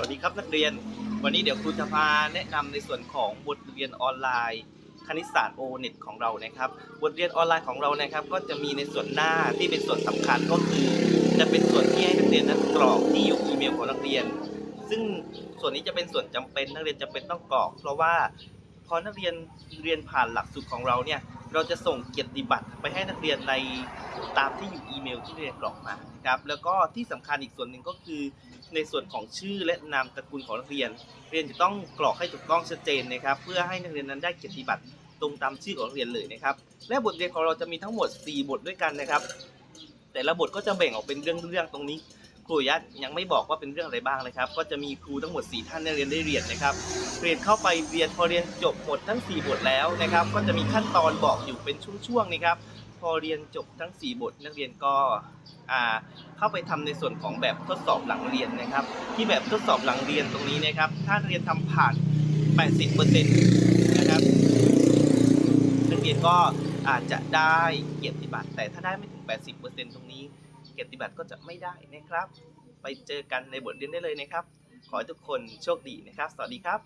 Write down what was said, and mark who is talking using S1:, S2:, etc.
S1: สวัสดีครับนักเรียน วันนี้เดี๋ยวครูจะพาแนะนำในส่วนของบทเรียนออนไลน์คณิตศาสตร์โอเน็ตของเรานะครับ บทเรียนออนไลน์ของเรานะครับ ก็จะมีในส่วนหน้าที่เป็นส่วนสำคัญก็คือ จะเป็นส่วนที่ให้นักเรียนนั้นกรอกที่อยู่อีเมลของนักเรียน ซึ่งส่วนนี้จะเป็นส่วนจำเป็นนักเรียนจำเป็นต้องกรอก เพราะว่าพอนักเรียนเรียนผ่านหลักสูตรของเราเนี่ยเราจะส่งเกียรติบัตรไปให้นักเรียนใน ตามที่อยู่อีเมลที่เรียนกรอกมานะครับแล้วก็ที่สำคัญอีกส่วนหนึ่งก็คือ ในส่วนของชื่อและนามตระกูลของนักเรียน เรียนจะต้องกรอกให้ถูกต้องชัดเจนนะครับ เพื่อให้นักเรียนนั้นได้เกียรติบัตรตรงตามชื่อของนักเรียนเลยนะครับ และบทเรียนของเราจะมีทั้งหมด 4 บทด้วยกันนะครับ แต่ละบทก็จะแบ่งออกเป็นเรื่องๆตรงนี้ครูยัดยังไม่บอกว่าเป็นเรื่องอะไรบ้างนะครับ ก็จะมีครูทั้งหมด 4 ท่านในเรียนได้เรียนนะครับ เรียนเข้าไปเรียนพอเรียนจบหมดทั้ง 4 บทแล้วนะครับ ก็จะมีขั้นตอนบอกอยู่เป็นช่วงๆนะครับ พอเรียนจบทั้ง 4 บทนักเรียนก็เข้าไปทำในส่วนของแบบทดสอบหลังเรียนนะครับ ที่แบบทดสอบหลังเรียนตรงนี้นะครับ ถ้าเรียนทำผ่าน 80%นะครับนักเรียนก็อาจจะได้เกียรติบัตรแต่ถ้าได้ไม่ถึง 80%ตรงนี้ เกียรติบัตรก็จะไม่ได้นะครับ ไปเจอกันในบทเรียนได้เลยนะครับ ขอให้ทุกคนโชคดีนะครับ สวัสดีครับ